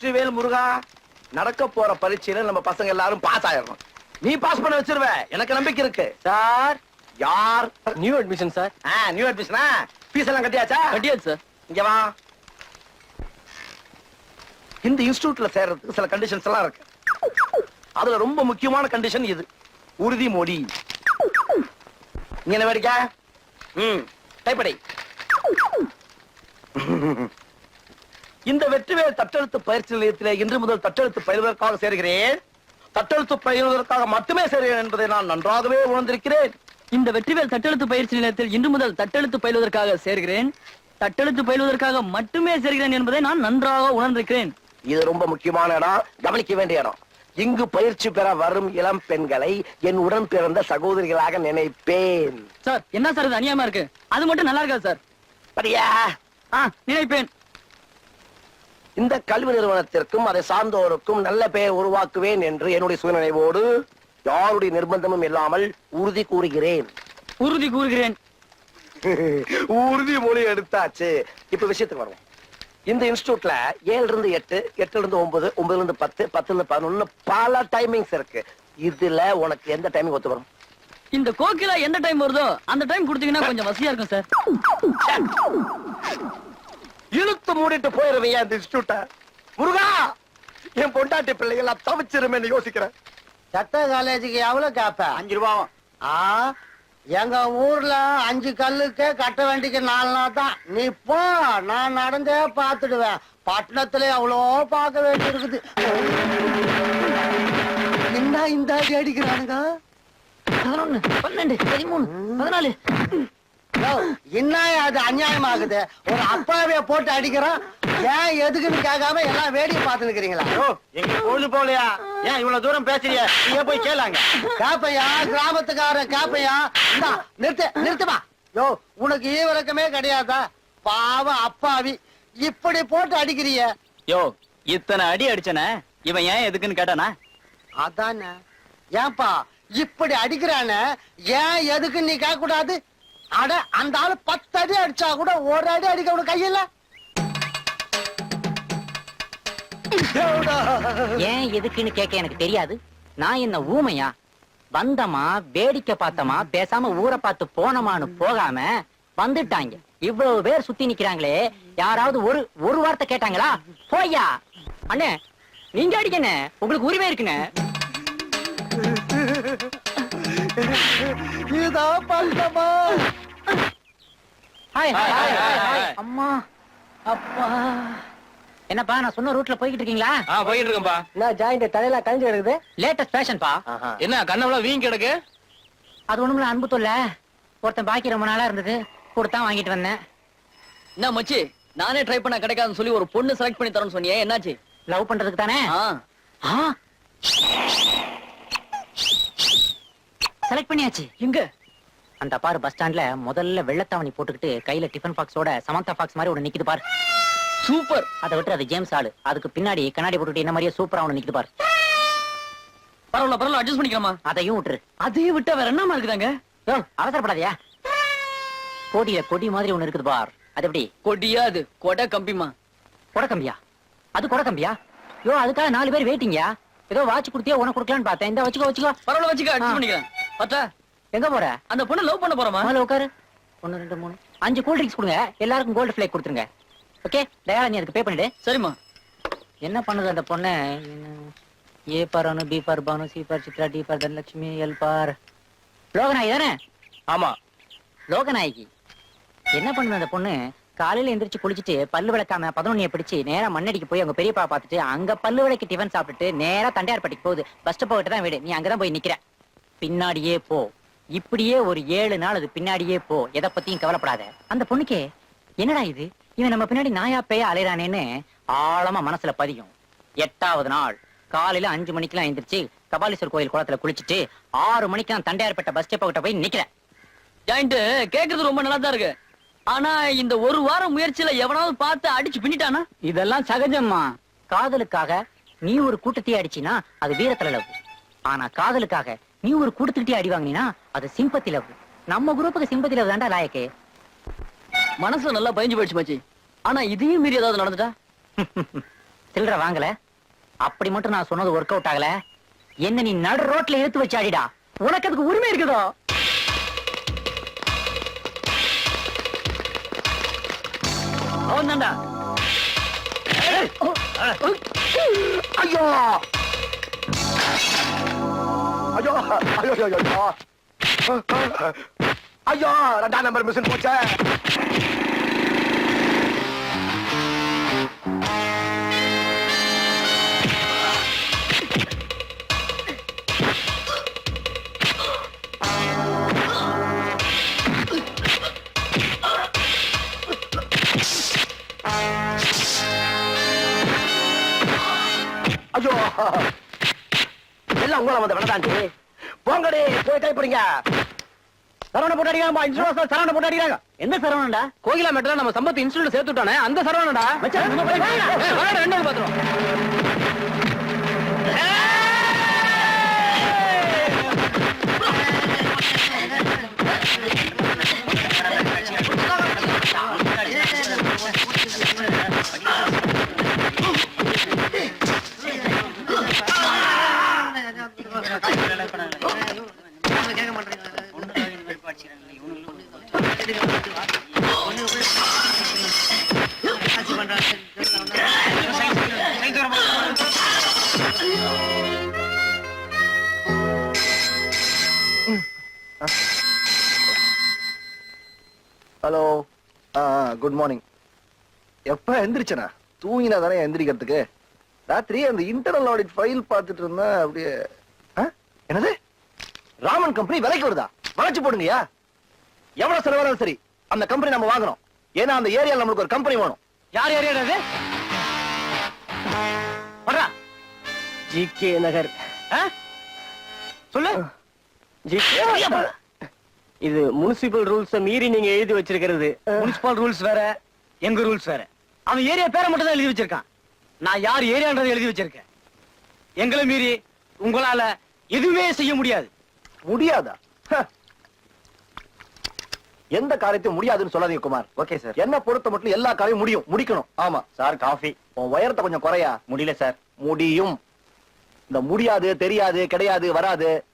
வெற்றிவேல் முருகா நடக்க போற பரீட்சையில நம்ம பசங்க எல்லாரும் பாஸ் ஆயிடணும் நீ பாஸ் பண்ண வச்சிருவ. எனக்கு நம்பிக்கை இருக்கு. சார். யார்? நியூ அட்மிஷன் சார் நியூ அட்மிஷனா ஃபீஸ் எல்லாம் கட்டியாச்சா? கட்டியாச்சு சார் இங்க வா. இந்த இன்ஸ்டிடியூட்ல சேர்றதுக்கு சில கண்டிஷன்ஸ் எல்லாம் இருக்கு. அதுல ரொம்ப முக்கியமான கண்டிஷன் இது. உறுதிமொழி இங்க என்ன வேடிக்கை? ம் டைப்படை இந்த வெற்றிவேல் தட்டெழுத்து பயிற்சி நிலையத்திலே இன்று முதல் தட்டெழுத்து பயிலுவதற்காக சேர்கிறேன். தட்டெழுத்து பயிலுவதற்காக மட்டுமே சேர்கிறேன் என்பதை நான் நன்றாகவே உணர்ந்திருக்கிறேன். இந்த வெற்றிவேல் தட்டெழுத்து பயிற்சி நிலையத்தில் இன்று முதல் தட்டெழுத்து பயிலுவதற்காக சேர்கிறேன். தட்டெழுத்து பயிலுவதற்காக மட்டுமே சேர்கிறேன் என்பதை நான் நன்றாக உணர்ந்திருக்கிறேன். இது ரொம்ப முக்கியமான இடம். கவனிக்க வேண்டிய இடம். இங்கு பயிற்சி பெற வரும் இளம் பெண்களை என் உடன் பிறந்த சகோதரிகளாக நினைப்பேன். சார் என்ன சார் இது அநியாயமா இருக்கு? அது மட்டும் நல்லா இருக்கா சார். ஆ நினைப்பேன். இந்த கல்வி நிறுவனத்திற்கும் அதை சார்ந்தோருக்கும் நல்ல பெயர் உருவாக்குவேன் என்று என்னுடைய சுயநினைவோடு யாருடைய நிர்பந்தமும் இல்லாமல் உறுதி கூறுகிறேன். உறுதி கூறுகிறேன். உறுதிமொழி எடுத்தாச்சு. இப்ப விஷயத்துக்கு வருவோம். இந்த இன்ஸ்டிடியூட்ல ஏழுல இருந்து எட்டு எட்டுல இருந்து ஒன்பது ஒன்பதுல இருந்து பத்து பத்துல இருந்து பதினொன்னு பல டைமிங்ஸ் இருக்கு. இதுல உனக்கு எந்த டைமிங் ஒத்து வரும்? இந்த கோகிலா எந்த டைம் வருதோ அந்த டைம் கொடுத்தீங்கன்னா கொஞ்சம் வசதியா இருக்கும் சார். இழுத்து மூடிட்டு போயிருவையா இந்த இன்ஸ்டிடியூட்ட முருகா என் பொண்டாட்டி பிள்ளைகள் எல்லாம் தவிச்சிருமேன்னு யோசிக்கிறேன். சட்ட காலேஜுக்கு எவ்வளவு கேப்ப? அஞ்சு ரூபா ஆ எங்க ஊர்ல அஞ்சு கல்லுக்கே கட்ட வேண்டிக்கு நாலு நாள் தான். நீ போ நான் நடந்தே பாத்துடுவேன் பட்டணத்துல எவ்வளோ பார்க்க வேண்டி இருக்குது என்ன இந்த அடி அடிக்கிறானுங்க பதினொன்னு பன்னெண்டு பதிமூணு பதினாலு. என்ன அது அநியாயமாகுது? ஒரு அப்பாவிய போட்டு அடிக்கிறான் ஏன் எதுக்குன்னு கேட்காம எல்லாம் வேடிக்கை பார்த்து நிக்கிறீங்களா எங்க பொழுது போலையா ஏன் இவ்வளவு தூரம் பேசுறிய? நீங்க போய் கேளாங்க. கேப்பையா கிராமத்துக்காரன் கேப்பையா? நிறுத்து நிறுத்துமா யோ உனக்கு ஈவிரக்கமே கிடையாதா? பாவம் அப்பாவி. இப்படி போட்டு அடிக்கிறிய. யோ இத்தனை அடி அடிச்சன இவன் ஏன் எதுக்குன்னு கேட்டானா? அதானே. ஏன்பா இப்படி அடிக்கிறானே ஏன் எதுக்கு நீ கேட்க கூடாது அட அந்த ஆளு பத்து அடி அடிச்சா கூட ஒரு அடி அடிக்க உனக்கு கையில ஏன் எதுக்குன்னு கேட்க எனக்கு தெரியாது. நான் என்ன ஊமையா? வந்தமா வேடிக்கை பார்த்தமா பேசாம ஊரை பார்த்து போனமான்னு போகாம வந்துட்டாங்க. இவ்வளவு பேர் சுத்தி நிக்கிறாங்களே. யாராவது ஒரு ஒரு வார்த்தை கேட்டாங்களா? போய்யா. அண்ணே நீங்க அடிக்கண்ணே. உங்களுக்கு உரிமை இருக்குண்ணே. இதான் பந்தமா hi hi, hi hi, hi. அம்மா அப்பா. என்னப்பா நான் சொன்ன ரூட்ல போய்கிட்டு இருக்கீங்களா ஆ போயிட்டு இருக்கேன்பா என்ன ஜாயிண்ட் தலையில கழிஞ்சு கிடக்குது? லேட்டஸ்ட் ஃபேஷன்பா என்ன கண்ணவளா வீங்கி கிடக்கு? அது ஒண்ணுமில்ல அன்பு தொல்ல. ஒருத்தன் பாக்கி ரொம்ப நாளா இருந்தது கொடுத்தா வாங்கிட்டு வந்தேன். என்ன மச்சி? நானே ட்ரை பண்ண கிடைக்காதுன்னு சொல்லி ஒரு பொண்ணு செலக்ட் பண்ணி தரேன்னு சொன்னியே என்னாச்சு? லவ் பண்றதுக்கு தானே? ஆ. ஆ. செலக்ட் பண்ணியாச்சு. எங்க? அந்த பாரு பஸ் ஸ்டாண்ட்ல முதல்ல வெள்ளத்தாவணி போட்டுக்கிட்டு கையில டிஃபன் பாக்ஸோட சமந்தா பாக்ஸ் மாதிரி ஒண்ணு நிக்குது பாரு. சூப்பர் அதை விட்டு அது ஜேம்ஸ் ஆளு. அதுக்கு பின்னாடி கண்ணாடி போட்டுக்கிட்டு என்ன மாதிரியே சூப்பரா ஒண்ணு நிக்குது பாரு. பரவாயில்ல பரவாயில்ல அட்ஜஸ்ட் பண்ணிக்கலாமா? அதையும் விட்டுரு. அதையும் விட்டா வேற என்னமா இருக்குதாங்க? அவசரப்படாதயா. கோடியில கொடி மாதிரி ஒண்ணு இருக்குது பார். அது எப்படி? கொடியா அது? கொடை கம்பிமா கொடக்கம்பியா அது கொடக்கம்பியா யோ அதுக்காக நாலு பேர் வெயிட்டிங்கயா ஏதோ வாட்ச் கொடுத்தியா? உனக்கு கொடுக்கலான்னு பார்த்தேன். இந்த வச்சுக்கோ வச்சுக்கோ. பரவாயில்ல வச்சுக்க. அட்ஜஸ்ட் பண்ணிக்கிறேன். பத்தா எங்க போற? அந்த பொண்ணு லவ் பண்ண போறோமா முதல்ல உட்காரு. ஒன்னு ரெண்டு மூணு. அஞ்சு கூல் ட்ரிங்க்ஸ் கொடுங்க. எல்லாருக்கும் கோல்டு ஃபிளேக் கொடுத்துருங்க. ஓகே தயாரா நீ அதுக்கு பே பண்ணிடு. சரிம்மா. என்ன பண்ணுது அந்த பொண்ணு? A for Anu B for Banu C for Chitra D for Dhanalakshmi L for. Loganayaki தானே? ஆமா. லோகநாயகி. என்ன பண்ணுது அந்த பொண்ணு? காலையில எந்திரிச்சு குளிச்சுட்டு பல்லு விளக்காம பதினொன்னிய பிடிச்சு நேரா மண்ணடிக்கு போய் அவங்க பெரியப்பா பார்த்துட்டு அங்க பல்லு விளக்கு டிஃபன் சாப்பிட்டுட்டு நேரா தண்டையார்பட்டிக்கு போகுது. பஸ் ஸ்டாப் தான் வீடு. நீ அங்கதான் போய் நிக்கிற. பின்னாடியே போ. இப்படியே ஒரு ஏழு நாள் அது பின்னாடியே போ. எதை பத்தியும் கவலைப்படாத. அந்த பொண்ணுக்கே என்னடா இது? இவன் நம்ம பின்னாடி நாயா பேய அலைறானேன்னு ஆழமா மனசுல பதியும். எட்டாவது நாள். காலையில அஞ்சு மணிக்கெல்லாம் எந்திரிச்சு கபாலீஸ்வரர் கோயில் குளத்துல குளிச்சுட்டு ஆறு மணிக்கு நான் தண்டையார்பட்ட பஸ் ஸ்டாப் கிட்ட போய் நிக்கிறேன். ஜாயிண்ட் கேக்குறது ரொம்ப நல்லா தான் இருக்கு. ஆனா இந்த ஒரு வாரம் முயற்சியில எவனாவது பார்த்து அடிச்சு பின்னிட்டானா? இதெல்லாம் சகஜம்மா. காதலுக்காக நீ ஒரு கூட்டத்தையே அடிச்சினா அது வீரத்துல லவ். ஆனா காதலுக்காக நீ ஒரு கூட்டத்துக்கிட்டே அடி வாங்கினா அது சிம்பத்தி லவ். நம்ம குரூப்புக்கு சிம்பத்தி லவ் தான்டா லாயக்கு. மனசுல நல்லா பயஞ்சு போயிடுச்சு மச்சி. ஆனா இதையும் மீறி ஏதாவது நடந்துட்டா? சில்லற வாங்கல. அப்படி மட்டும் நான் சொன்னது ஒர்க் அவுட் ஆகல. என்ன நீ நடு ரோட்ல இழுத்து வச்சாடிடா உனக்கு அதுக்கு உரிமை இருக்குதோ? அவன் ஐயோ! ஐயோ ஐயோ ஐயோ ஐயோ. ஐயோ ரெண்டாம் நம்பர் மிஷின் போச்சே. வந்து வேணதாண்டி போங்கடி போய் கைப்பிடிங்க சரவண போட்டு அடிக்கிறாங்க இன்சூரன்ஸ் சரவண போட்டு அடிக்கிறாங்க எந்த சரவணன்டா கோகிலா மெட்ல நம்ம சம்பத் இன்ஸ்டியூட் சேர்த்து விட்டானே அந்த சரவணடா மச்சான், நம்ம போய் ஹலோ. குட் மார்னிங் எப்ப எந்திரிச்சனா? தூங்கினா தானே எந்திரிக்கிறதுக்கு? ராத்திரி அந்த இன்டர்னல் ஆடிட் ஃபைல் பார்த்துட்டு இருந்தேன் அப்படியே ஆ? என்னது? ராமன் கம்பெனி விலைக்கு வருதா? வளைச்சு போடுங்கயா எவ்வளவு செலவானாலும் சரி? அந்த கம்பெனி நம்ம வாங்கணும். ஏன்னா அந்த ஏரியால நம்மளுக்கு ஒரு கம்பெனி வேணும். யார் யார் அது? வர்றா ஜிகே நகர்? சொல்லு. இது முனிசிபல் ரூல்ஸ் மீறி நீங்க எழுதி வச்சிருக்கிறது. முனிசிபல் ரூல்ஸ் வேற எங்க ரூல்ஸ் வேற. அவன் ஏரியா பேரை மட்டும் தான் எழுதி வச்சிருக்கான். நான் யார் ஏரியான்றதை எழுதி வச்சிருக்கேன். எங்களை மீறி உங்களால எதுவுமே செய்ய முடியாது. முடியாதா. எந்த காரியத்தையும் முடியாதுன்னு சொல்லாதீங்க குமார். ஓகே சார் என்ன பொறுத்த மட்டும் எல்லா காரியம் முடியும் முடிக்கணும். ஆமா. Sir coffee. உன் உயரத்தை கொஞ்சம் குறையா? முடியல சார் முடியும். இந்த முடியாது தெரியாது கிடையாது வராது.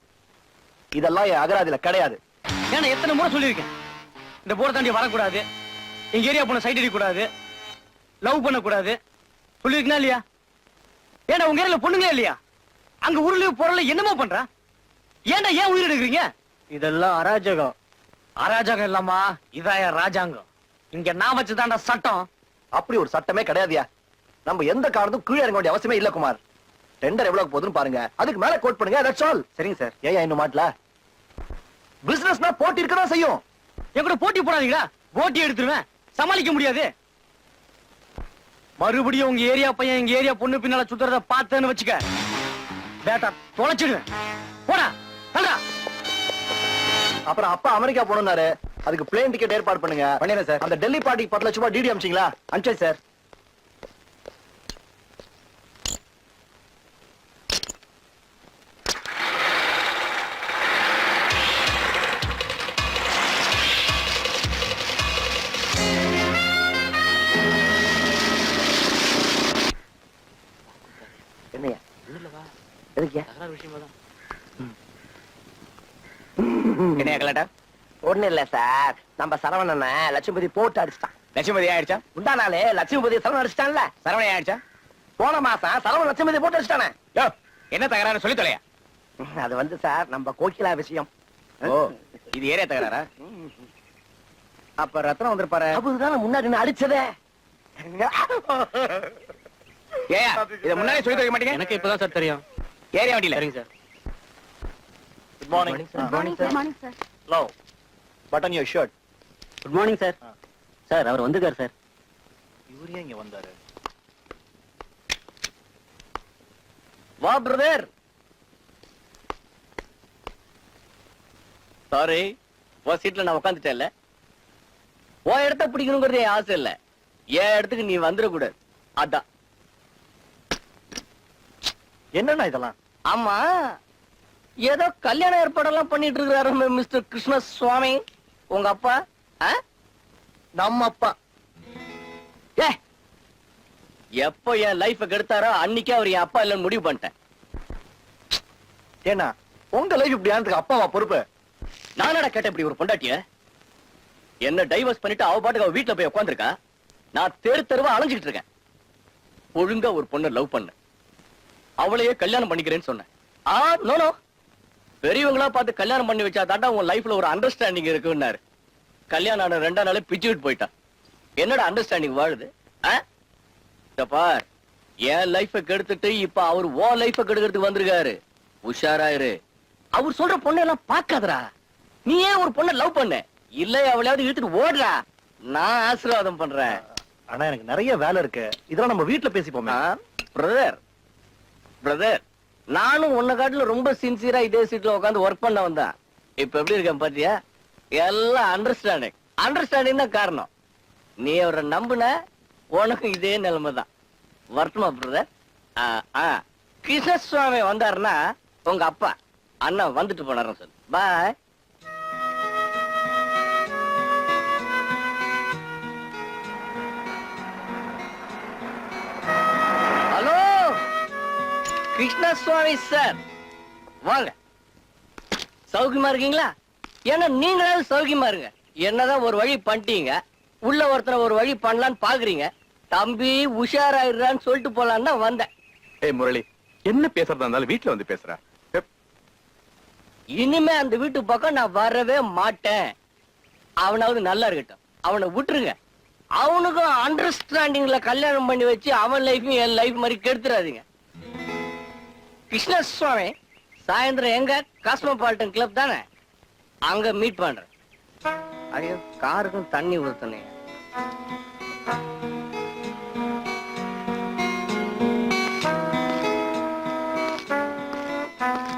இதெல்லாம் என் அகராதியில கிடையாது. ஏன்னா எத்தனை முறை சொல்லியிருக்கேன். இந்த போரை தாண்டி வரக்கூடாது. எங்க ஏரியா பொண்ணு சைட் அடிக்கக்கூடாது. லவ் பண்ணக்கூடாது. சொல்லியிருக்கா இல்லையா? ஏன்னா உங்க ஏரியால பொண்ணுங்களே இல்லையா? அங்க உருளு பொருள் என்னமோ பண்றா? ஏன்டா ஏன் உயிர் எடுக்கிறீங்க? இதெல்லாம் அராஜகம். அராஜகம் இல்லாமா என் ராஜாங்கம். இங்க நான் வச்சுதான்டா சட்டம். அப்படி ஒரு சட்டமே கிடையாதுயா. நம்ம எந்த காரணத்தும் கீழே இறங்க வேண்டிய அவசியமே இல்ல குமார். டெண்டர் எவ்வளவு போகுதுன்னு பாருங்க. அதுக்கு மேல கோட் பண்ணுங்க தட்ஸ் ஆல் சரிங்க சார் ஏன் இன்னும் மாட்டல? பிசினஸ்னா போட்டி இருக்கதான் செய்யும். என் கூட போட்டி போடாதீங்களா? போட்டி எடுத்துருவேன். சமாளிக்க முடியாது. மறுபடியும் உங்க ஏரியா பையன் எங்க ஏரியா பொண்ணு பின்னால சுத்துறத பார்த்தேன்னு வச்சுக்க. பேட்டா தொலைச்சிடுவேன். போடா. அப்புறம் அப்பா அமெரிக்கா போனாரு அதுக்கு பிளேன் டிக்கெட் ஏற்பாடு பண்ணுங்க. பண்ணிடுறேன் சார். அந்த டெல்லி பார்ட்டிக்கு பத்து லட்சம் ரூபாய் டிடி அமிச்சிங்களா அனுப்பிச்சேன் சார். என்னையா? எதுக்கியா என்னையா கலாட்டா ஒண்ணு இல்ல சார். நம்ம சரவணன லட்சுமதி போட்டு அடிச்சிட்டான். லட்சுமதி ஆயிடுச்சா? முந்தா நாளே? லட்சுமதி சரவணன் அடிச்சிட்டான்ல? சரவணை ஆயிடுச்சா? போன மாசம் சரவணன் லட்சுமதி போட்டு அடிச்சிட்டானே. யோ என்ன தகராறு சொல்லி தொலையா? அது வந்து சார் நம்ம கோகிலா விஷயம். ஓ இது ஏரியா தகராறா? அப்ப ரத்னம் வந்திருப்பாரு. அதுதானே முன்னாடி நான் அடிச்சதே? ஏயா இத முன்னாடி சொல்லி தொலைக்க மாட்டீங்க? எனக்கு இப்பதான் சார் தெரியும். ஏரியா வண்டியில? சரிங்க sir. Good morning good morning sir morning sir hello button your shirt good morning sir sir அவர் வந்துருக்காரு சார் இவரே இங்க வந்தாரு? வா பிரதர் சாரி உன் சீட்ல நான் உட்காந்துட்டேன்ல உன் இடத்த பிடிக்கணுங்கிறது என் ஆசை இல்ல. என் இடத்துக்கு நீ வந்துட கூடாது அதான். என்னண்ணா இதெல்லாம்? ஆமா. ஏதோ கல்யாண ஏற்பாடெல்லாம் பண்ணிட்டு இருக்கிறாரு மிஸ்டர் கிருஷ்ண சுவாமி உங்க அப்பா? நம்ம அப்பா. ஏ எப்போ என் லைஃப கெடுத்தாரோ அன்னைக்கே அவர் என் அப்பா இல்லைன்னு முடிவு பண்ணிட்டேன். ஏன்னா உங்க லைஃப் இப்படி ஆனதுக்கு அப்பாவா பொறுப்பு? நானடா கேட்டேன் இப்படி ஒரு பொண்டாட்டிய? என்ன டைவர்ஸ் பண்ணிட்டு அவ பாட்டுக்கு அவ வீட்டுல போய் உட்காந்துருக்கா நான் தெரு தெருவா அலைஞ்சுக்கிட்டு இருக்கேன். ஒழுங்கா ஒரு பொண்ணை லவ் பண்ண. அவளையே கல்யாணம் பண்ணிக்கிறேன்னு சொன்னேன். ஆ நோ நோ பெரியவங்களா பார்த்து கல்யாணம் பண்ணி வச்சா தாண்டா உன் லைஃப்ல ஒரு அண்டர்ஸ்டாண்டிங் இருக்குன்னாரு. கல்யாணம் ஆன ரெண்டா நாளே பிச்சுக்கிட்டு போயிட்டான். என்னடா அண்டர்ஸ்டாண்டிங் வாழுது? பார். என் லைஃப கெடுத்துட்டு இப்ப அவர் ஓ லைஃப கெடுக்கிறதுக்கு வந்திருக்காரு. உஷாராயிரு அவர் சொல்ற பொண்ணை எல்லாம் பாக்காதடா நீ ஏன் ஒரு பொண்ணை லவ் பண்ண. இல்ல அவளையாவது இழுத்துட்டு ஓடுறா நான் ஆசீர்வாதம் பண்றேன். ஆனா எனக்கு நிறைய வேலை இருக்கு. இதெல்லாம் நம்ம வீட்ல பேசிப்போமே. பிரதர் பிரதர் நானும் உன்னை காட்டுல ரொம்ப சின்சியரா இதே சீட்ல உட்காந்து ஒர்க் பண்ண வந்தேன். இப்ப எப்படி இருக்கேன் பாத்தியா? எல்லாம் அண்டர்ஸ்டாண்டிங் அண்டர்ஸ்டாண்டிங் தான் காரணம். நீ அவரை நம்புன உனக்கும் இதே நிலைமை தான். வரட்டுமா பிரதர் கிருஷ்ணசுவாமி வந்தாருன்னா உங்க அப்பா அண்ணா வந்துட்டு போனாரு சொல்லு. பாய் கிருஷ்ணசுவாமி சார். வாங்க. சௌக்கியமா இருக்கீங்களா? ஏன்னா நீங்களாவது சௌக்கியமா இருங்க. என்னதான் ஒரு வழி பண்ணிட்டீங்க. உள்ள ஒருத்தரை ஒரு வழி பண்ணலான்னு பாக்குறீங்க. தம்பி உஷாராயிடுறான்னு சொல்லிட்டு போலான்னு தான் வந்தேன். ஏய் முரளி என்ன பேசுறதா இருந்தாலும் வீட்ல வந்து பேசுற. இனிமே அந்த வீட்டு பக்கம் நான் வரவே மாட்டேன். அவனாவது நல்லா இருக்கட்டும். அவனை விட்டுருங்க. அவனுக்கும் அண்டர்ஸ்டாண்டிங்ல கல்யாணம் பண்ணி வச்சு அவன் லைஃபையும் என் லைஃப் மாதிரி கெடுத்துறாதீங்க. கிருஷ்ணசுவாமி சாயந்தரம் எங்க? காஸ்மோபாலிட்டன் கிளப் தானே? அங்க மீட் பண்றேன். ஐயோ காருக்கும் தண்ணி ஊத்தனேன்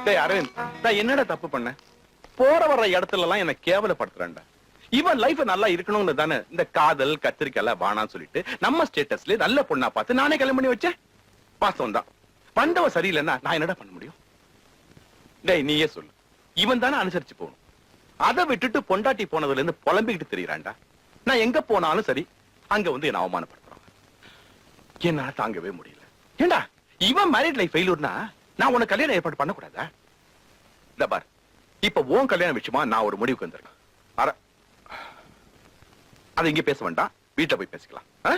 டேய் அரவிந்த் நான் என்னடா தப்பு பண்ண போற வர்ற இடத்துல எல்லாம் என்ன கேவலப்படுத்துறேன்டா. இவன் லைஃப் நல்லா இருக்கணும்னு தானே இந்த காதல் கத்திரிக்கை எல்லாம் வானான்னு சொல்லிட்டு நம்ம ஸ்டேட்டஸ்ல நல்ல பொண்ணா பார்த்து நானே கல்யாணம் பண்ணி வச்சேன். பாசம் தான் பண்டவ சரியில்லைன்னா நான் என்னடா பண்ண முடியும்? டேய் நீயே சொல்லு. இவன் தானே அனுசரிச்சு போகணும். அதை விட்டுட்டு பொண்டாட்டி போனதுல இருந்து புலம்பிக்கிட்டு தெரியறான்டா. நான் எங்க போனாலும் சரி அங்க வந்து என்ன அவமானப்படுத்துறாங்க என்னால தாங்கவே முடியல. ஏண்டா இவன் மேரிட் லைஃப் ஃபெயிலூர்னா நான் உனக்கு கல்யாணம் ஏற்பாடு பண்ணக்கூடாதா? இந்த பார் இப்ப உன் கல்யாணம் விஷயமா நான் ஒரு முடிவுக்கு வந்திருக்கேன் அர அதை இங்க பேச வேண்டாம். வீட்டுல போய் பேசிக்கலாம். ஆ?